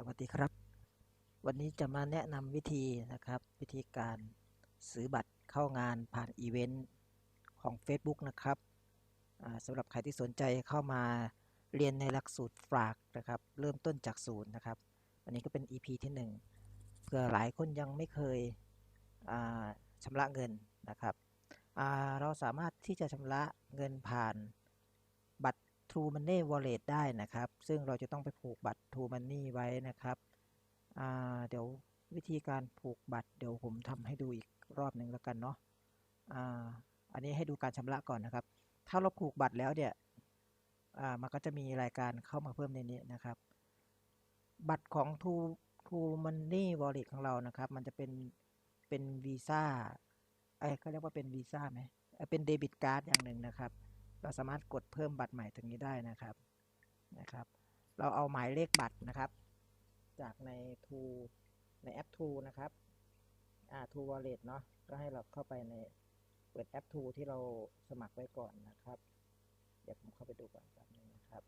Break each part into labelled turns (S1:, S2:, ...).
S1: สวัสดีครับ วันนี้จะมาแนะนำวิธีนะครับ วิธีการซื้อบัตรเข้างานผ่านอีเวนต์ของ Facebook นะครับสำหรับใครที่สนใจเข้ามาเรียนในหลักสูตรฝากนะครับ เริ่มต้นจากศูนย์นะครับ วันนี้ก็เป็น EP ที่ 1 เพื่อหลายคนยังไม่เคยชำระเงินนะครับเราสามารถที่จะชำระเงินผ่าน True Money Wallet ได้นะครับ ซึ่งเราจะต้องไปผูกบัตร True Money ไว้นะครับเดี๋ยววิธีการผูกบัตรเดี๋ยวผมทำให้ดูอีกรอบหนึ่งแล้วกันเนาะอันนี้ให้ดูการชำระก่อนนะครับ ถ้าเราผูกบัตรแล้วเนี่ยมันก็จะมีรายการเข้ามาเพิ่มในนี้นะครับ บัตรของ True True Money Wallet ของเรานะครับ มันจะเป็นเป็นวีซ่าเอ้เขาเรียกว่าเป็นวีซ่าไหมเป็นเดบิตการ์ดอย่างหนึ่งนะครับ เราสามารถกดเพิ่มบัตรใหม่ตรงนี้ได้นะครับนะครับ เราเอาหมายเลขบัตรนะครับ จากใน True ในแอป True นะครับอ่า True Wallet เนาะก็ให้เราเข้าไปในเปิดแอป True ที่เราสมัครไว้ก่อนนะครับ เดี๋ยวผมเข้าไปดูก่อนแป๊บนึงนะครับ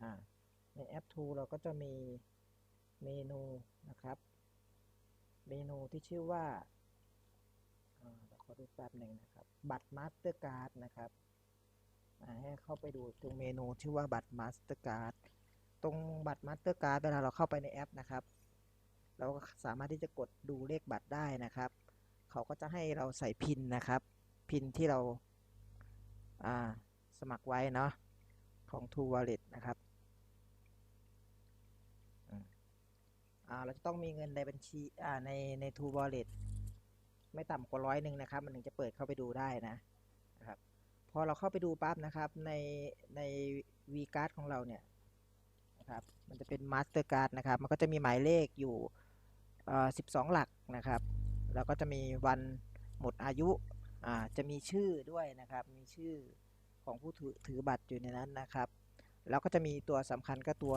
S1: อ่าในแอป True เราก็จะมีเมนูนะครับ เมนูที่ชื่อว่าอ่าเดี๋ยวขอดูแป๊บหนึ่งนะครับ บัตรมาสเตอร์การ์ดนะครับ ให้เข้าไปดูตรงเมนูชื่ว่าบัตรมาสเตอร์การ์ดตรงบัตรมาสเตอร์การ์ดเวลาเราเข้าไปในแอปนะครับ เราก็สามารถที่จะกดดูเลขบัตรได้นะครับ เขาก็จะให้เราใส่พินนะครับ พินที่เราสมัครไว้เนาะของ True Wallet นะครับเราจะต้องมีเงินในบัญชีในใน True Wallet ไม่ต่ำกว่าร้อยหนึ่งนะครับ มันถึงจะเปิดเข้าไปดูได้นะ พอเราเข้าไปดูปั๊บนะครับ ในใน V card ของเราเนี่ยนะครับมันจะเป็น Master Card นะครับ มันก็จะมีหมายเลขอยู่อ่อ12หลักนะครับ แล้วก็จะมีวันหมดอายุอ่าจะมีชื่อด้วยนะครับ มีชื่อของผู้ถือถือบัตรอยู่ในนั้นนะครับ แล้วก็จะมีตัวสำคัญก็ตัว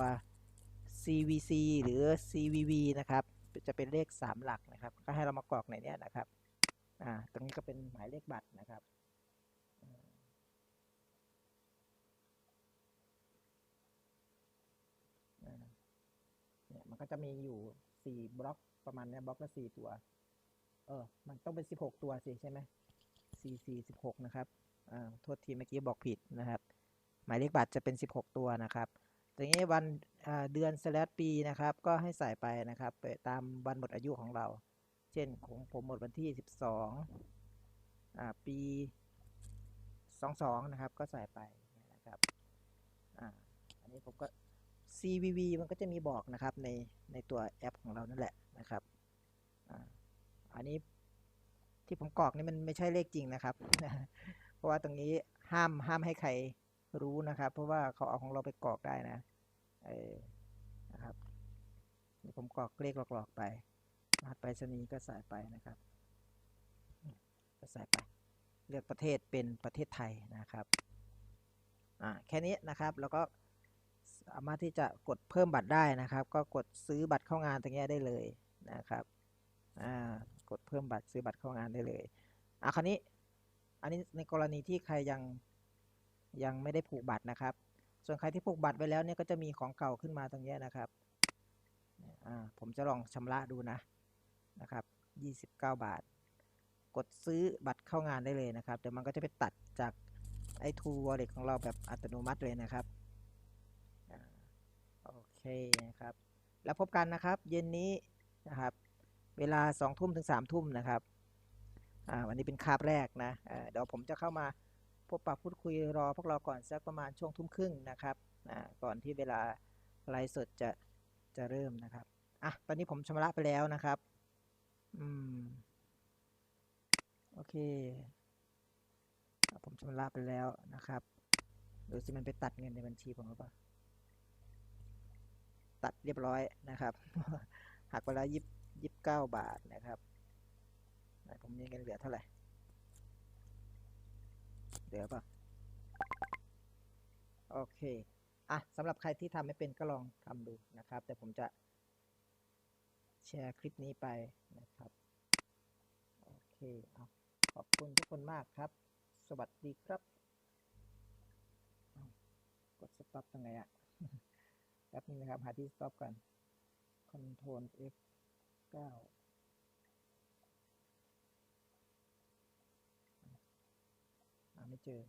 S1: CVC หรือ CVV นะครับ จะเป็นเลข 3 หลักนะครับ ก็ให้เรามากรอกในนี้นะครับ อ่า ตรงนี้ก็เป็นหมายเลขบัตรนะครับ อ่าเนี่ย มันก็จะมีอยู่สี่บล็อกประมาณเนี้ยบล็อกละสี่ตัว เออ มันต้องเป็นสิบหกตัวสิใช่ไหมสี่สี่สิบหกนะครับอ่าโทษทีเมื่อกี้บอกผิดนะครับ หมายเลขบัตรจะเป็นสิบหกตัวนะครับทีนี้วันเดือนสแลปีนะครับ ก็ให้ใส่ไปนะครับไปตามวันหมดอายุของเรา เช่นของผมหมดวันที่สิบสองอ่าปีสองสองนะครับ ก็ใส่ไปนะครับอ่าอันนี้ผมก็ CVV มันก็จะมีบอกนะครับในในตัวแอปของเรานั่นแหละนะครับอันนี้ที่ผมกรอกนี่มันไม่ใช่เลขจริงนะครับ เพราะว่าตรงนี้ห้ามห้ามให้ใครรู้นะครับ เพราะว่าเขาเอาของเราไปกรอกได้นะเออนะครับผมกรอกเลขหลอกๆไปรหัสไปรษณีย์ก็ใส่ไปนะครับ ก็ใส่ไป เลือกประเทศเป็นประเทศไทยนะครับอ่าแค่นี้นะครับแล้วก็ามารถที่จะกดเพิ่มบัตรได้นะครับ ก็กดซื้อบัตรเข้างานตรงนี้ได้เลยนะครับอ่ากดเพิ่มบัตรซื้อบัตรเข้างานได้เลยอะคราวนี้อันนี้ในกรณีที่ใครยังยังไม่ได้ผูกบัตรนะครับ ส่วนใครที่ผูกบัตรไว้แล้วเนี่ยก็จะมีของเก่าขึ้นมาตรงนี้นะครับอ่าผมจะลองชำระดูนะนะครับ 29 บาท กดซื้อบัตรเข้างานได้เลยนะครับเดี๋ยวมันก็จะไปตัดจากไอ้ True Wallet ของเราแบบอัตโนมัติเลยนะครับ นะครับ แล้วพบกันนะครับ เย็นนี้นะครับ เวลาสองทุ่มถึงสามทุ่มนะครับอ่าวันนี้เป็นคาบแรกนะเเดี๋ยวผมจะเข้ามาพบปะพูดคุยรอพวกเราก่อนสักประมาณช่วงทุ่มครึ่งนะครับอ่าก่อนที่เวลาไลฟ์สดจะจะเริ่มนะครับอะตอนนี้ผมชำระไปแล้วนะครับอืมโอเค ผมชำระไปแล้วนะครับดูสิมันไปตัดเงินในบัญชีผมหรือเปล่า ตัดเรียบร้อยนะครับ หักไปแล้วยิบยิบเก้าบาทนะครับผมมีเงินเหลือเท่าไหร่เหลือป่ะโอเคอะสำหรับใครที่ทำไม่เป็นก็ลองทำดูนะครับ แต่ผมจะแชร์คลิปนี้ไปนะครับ โอเคเอาขอบคุณทุกคนมากครับ สวัสดีครับ กดสต็อปยังไงอะ แป๊บนึงนะครับ หาที่สต็อปก่อนอนโทรล F เก้าอ่าไม่เจอ